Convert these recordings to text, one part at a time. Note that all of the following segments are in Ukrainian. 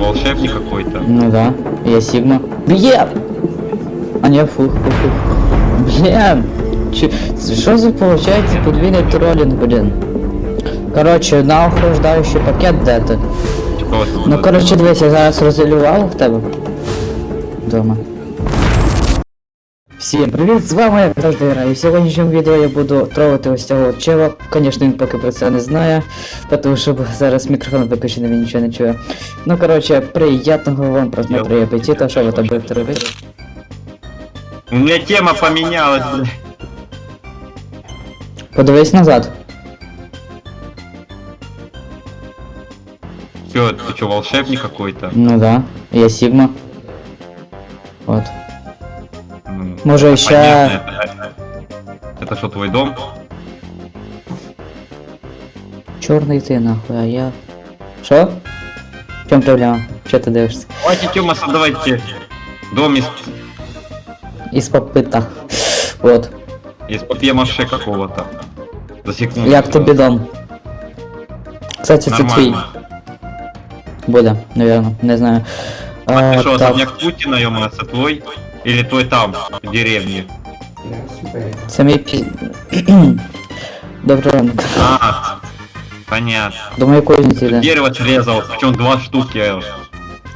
волшебник какой-то? Ну да, я Сигма. Блин! А не, фух, фух, фух. Блин! Че- Что за получается подвійний троллинг, блин? Короче, на охлаждающий пакет де это. Ну короче, дивись, я зараз розілював в тебе. Дома. Всім привіт, з вами я завжди граю. В сьогоднішньому відео я буду тролити ось цього чела. Звісно, він поки про це не знає, тому що зараз мікрофон виключений, він нічого не чує. Ну короче, приятного вам просмотру і апетита, що ви там будете робити? У меня тема поменялась, бля. Подивись назад. Все, ты что, волшебник какой-то? Ну да, я Сигма. Вот. Ну, Може ще. понятно, это- Это что, твой дом? Чорний ти нахуй, а я. Що? В чому проблема? Що ти дивишся? Давайте, Тёма, создавайте дом из, Із попита. Вот. из папье-маше какого-то. За секунду. Як тобі дом? Кстати, це твій Нормально. буде, наверное, не знаю. А А, ты что, так, особняк Путина, ё это твой? Или твой там, в деревне? це мій пі... Доброго ранку. А, понятно. До моєї кузниці йде. Дерево срезал, причем два штуки.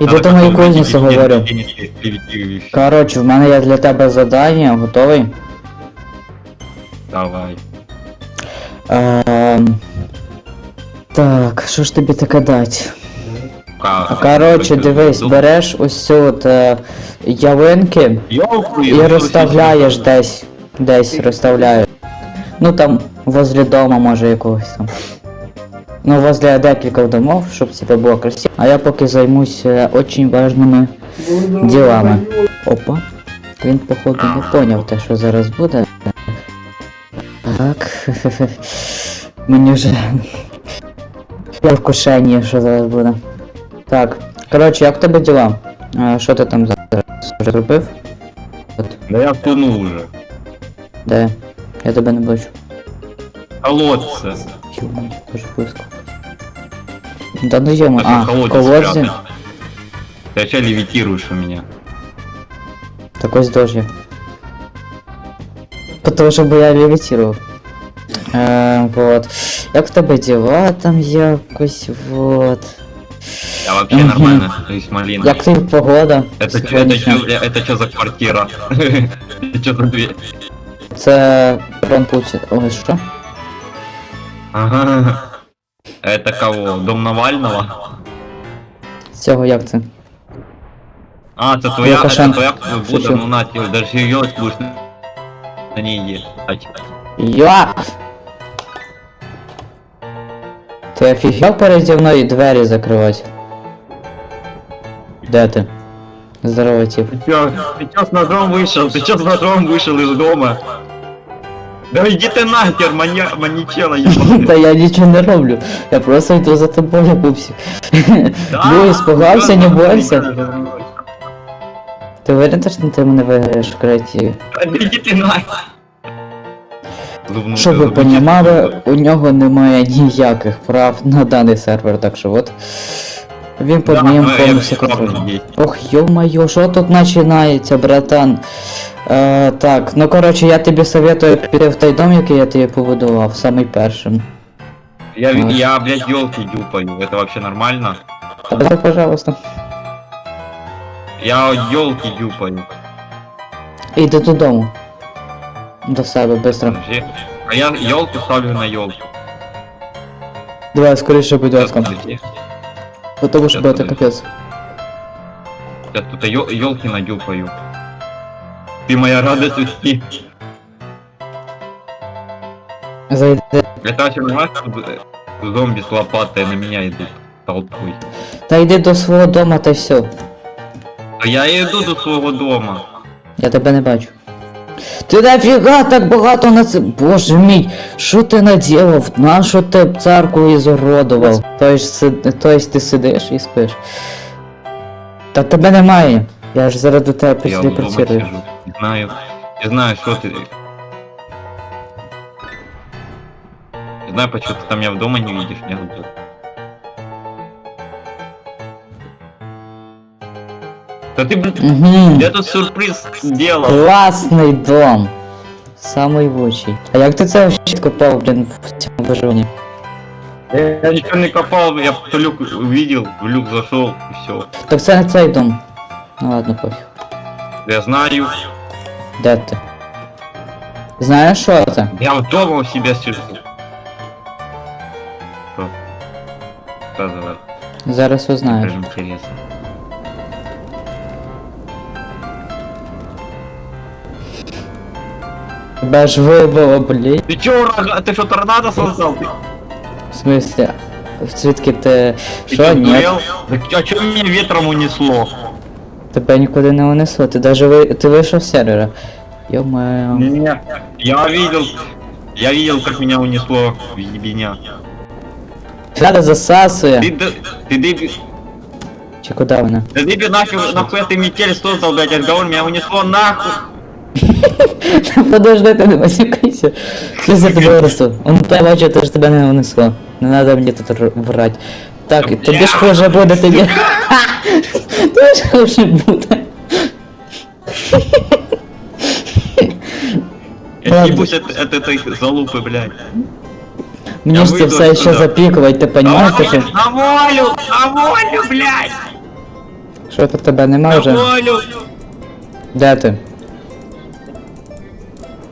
Іди до моєї кузниці, говорю. говорю. Коротше, в мене є для тебе завдання, готовий? Давай. Ем... Так, що ж тобі таке дати? Ка- Коротше, дивись, береш ось цю от е, ялинки і розставляєш десь. Десь розставляєш. Ну там, возле дома, може якогось там. Ну, возле декілька домов, щоб це було красиво. А я поки займусь е, очень важними ділами. Опа. Він, походу, не поняв те, що зараз буде. Так. Мені вже. Я в кушенні, що зараз буде. Так. Коротше, як в тебе діла? А, що ти там зараз вже зробив? От, Да я втонул уже. де? Я тебе не бачу. Колодце. Йо, дуже близько. Да ну йому, А, а, колодец колодзі? спрятан. Ты вообще левитируешь у меня. Так ось дощ є. Потому що бо я левітував. Е, вот. Як в тебе діла там якось, вот. Я вообще Мгм. нормально, то есть малина. Як тобі погода? Это, чё- это, сьогоднішня? чё- это что за квартира? Это что за дверь? Це Рон Путін. Ой, що? Ага. Это кого? Дом Навального? З цього як це? А, это твоя, это Лукашенко. твоя Буда, Шучу. ну на тебе, даже ее будешь на ней ехать. Я! Ти офігел переді мною двері закривати? Де ти? Здорово, тип. Ты чё, ты чё с ножом вышел? Ты чё с ножом вышел из дома? Да иди ты нахер, маня... маничела, ебаный. Та я нічого не роблю. Я просто йду за тобою, пупсик. Да, Ну, испугался, не да, бойся. да, Ти уверен, що ти мене виграєш в креативі? да, Иди ты нахер. Зубну- Щоб ви зубну понімали, чистку. у нього немає ніяких прав на даний сервер, так що от. Він під Да, моїм ну, я повністю прав контролем. есть. Ох, ё-моё, що тут починається, братан? Е, так, ну коротше, я тобі советую піти в той дом, який я тобі побудував, самий першим. Я, Вот. я, блядь, елки дюпаю. Это вообще нормально? Давай, пожалуйста. Я елки дюпаю. Іди додому. До себе, быстро. Подожди. А я елку ставлю на елку. Давай, скоріше, будь ласка. Потому що Щас, буде капець. Я тут елки надюпаю. Ты моя радость усни. Зайди. Это вообще нормально, что э, зомби с лопатой на меня идут толпой. Та йди до свого дома та й все. А я иду до своего дома. Я тебе не бачу. Ти нафіга так багато на це. Боже мій, що ти наделав? Нащо ти царку ізуродував? Тобто, сид... тобто ти сидиш і спиш. Та тебе немає. Я ж зараз до тебе Я дома працюю. Не знаю. Не знаю, что ты. Не знаю, почему ты там меня в дома не видишь, меня тут. Да ты, блин, Угу. я тут сюрприз делал. Класний дом. Самий лучший. А як ти це вообще копав, блін, в цьому виживанні? Я ничего не копал, я в люк увидел, в люк зашел, и все. Так це не цей дом. Ну ладно, пофіг. Я знаю, Де ти? Знаєш що це? я вот дома у себя сижу. Что? Рассказывай, Зараз узнаєш. даже интересно. Тебе ж вибило, блін. Ты чё, ураган? Ты что, торнадо создал? Ты, В смысле? Звідки ти. ты Що? чё, Ні. сдурел? Так, а чё меня ветром унесло? Тебе нікуди не унесло, ти даже ви... ти вийшов з сервера. Йо-моє. Нет. Я видел, я видел, как меня унесло в ебеня. Надо засасує. Ты, д- ты, дебил, Чи куди вона? да ты нахуй, нахуй ты метель создал, блядь, разговор, меня унесло нахуй. Подожди, ти не масюкайся. Щось я тебе виросту. Он я бачу, те ж тебе не унесло. Не надо мені тут р- врать. Так, Та тобі ж бля. хуже буде, тобі. Тобі ж хуже буде. Я Ладно. ебусь от, от этой залупы, блядь. Мені Я ж це вийду все ще отсюда. запікувати, ти понімаєш, на, що? на волю, на волю, блядь, Що тут тебе нема на вже? волю. Де ти?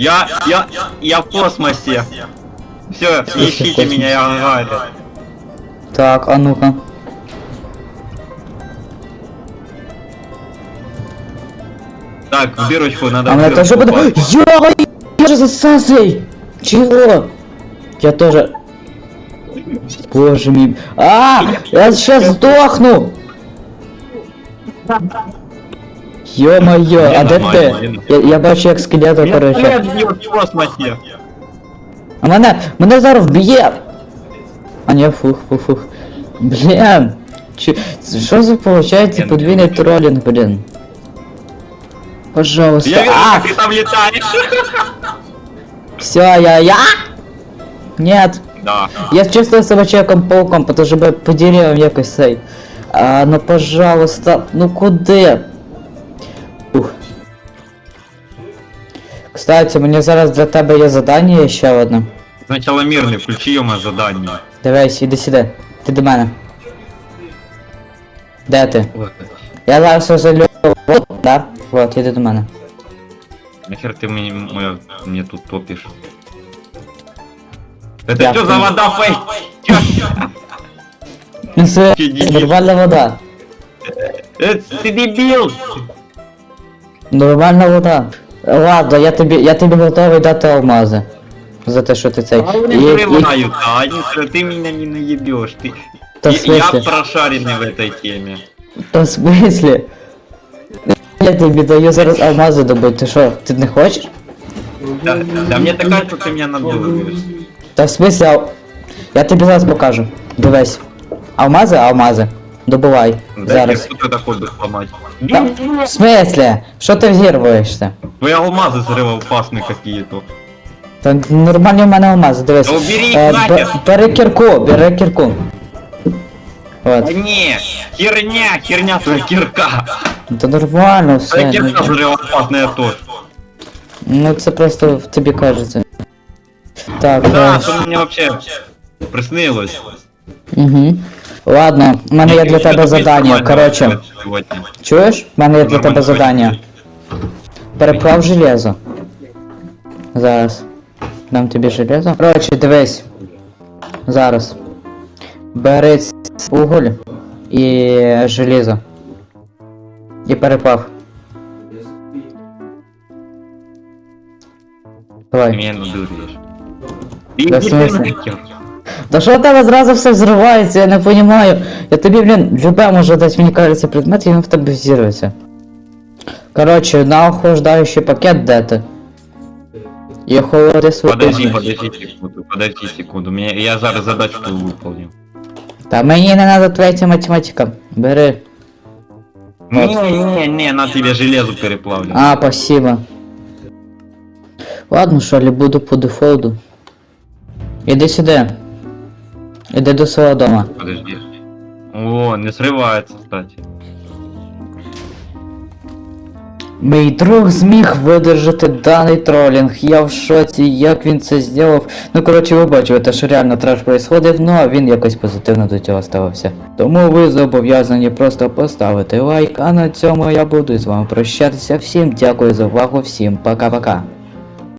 Я, я, я в космосе. Все, ищите космос. меня, я Гагарин. Так, а ну-ка. Так, в дырочку надо. А в мене дырочку теж буде. попасть. Я же засасуй! Чего? Я тоже. Боже мой. А! Я сейчас сдохну! Ё-моё, а де нормально, ти? мені Я, я бачу як скелета, Меня короче. блядь, бьет в космосе. А мене, мене зараз вб'є! А не, фух, фух, фух. Блін! Чи, що за получається Блін. подвійний тролінг, блін? Пожалуйста. Я вижу, а! как ты там летаешь. Все, я, я! Нет. Да. Я чувствую себя человеком-пауком, потому что бы по деревьям якось цей. А, ну пожалуйста, ну куди? Кстати, мені зараз для тебе є задання ще одне. Сначала мирный, включи ё задание. Дивись, іди сюди. Ти до мене. Де ти? Вот. Я зараз розалю. Вот, да? Вот, іди до мене. Нахер ты мне, мне, мне тут топишь? Это Я что за понял. вода, фейк? Чё? Ну це Іди. нормальна вода. Это ты дебил! Нормальна вода. Ладно, я тобі, я тобі готовий дати алмази. За те, що ти цей. А они І- і- взрывают, а они, что ты меня не наебешь. Ты... Да в И- я смысле? прошаренный в этой теме. Та в смислі? Я тобі даю зараз алмази добути, ти що, ти не хочеш? Да, да мне так кажется, ты меня надумываешь. Та в смислі, ал... я тобі зараз покажу. Дивись. Алмази, алмази. Добувай. Да зараз. Кто ты такой будешь сломать? Та, в смислі? Що ти взірвуєшся? Твои алмазы взрывоопасные какие-то. Та нормальні в мене алмази, дивись. Та убери їх Е, нахер. бе- бери кірку, бери кірку. Да От. не, херня, херня твоя кирка. Та нормально Твоя все. кирка взрывоопасная тоже. Ну це просто в тобі кажеться. Так, Да, е, что мне вообще приснилось. Угу. Ладно, в мене є для Ты тебе что-то задання. нормально Коротше, сегодня. чуєш? В мене є для тебе Нормально задання. Переплав железо. Зараз. Дам тобі железо. Коротше, дивись. Зараз. Бери ц- уголь і железо. І переплав. Ты Давай. меня надуришь. Да в Иди ты смысле? Та що в тебе зразу все взривається, я не розумію. Я тобі, блін, любе може дати, мені кажеться, предмет, і він в тебе взірветься. Коротше, на охлаждаючий пакет де ти? І охолоди свою. Подожди, подожди секунду, подожди секунду. Меня, я зараз задачу выполню. Та мені не треба твоя математика. Бери. Не, не, не, на тебе железо переплавлю. А, спасибо. Ладно, що ли, буду по дефолту. Іди сюди. Іди до свого дома. Подожди. О, не срывается, кстати. Мій друг зміг видержати даний тролінг. Я в шоці, як він це зробив. Ну коротше, ви бачите, що реально треш происходив, ну а він якось позитивно до цього ставився. Тому ви зобов'язані просто поставити лайк, а на цьому я буду з вами прощатися. Всім дякую за увагу, всім пока-пока.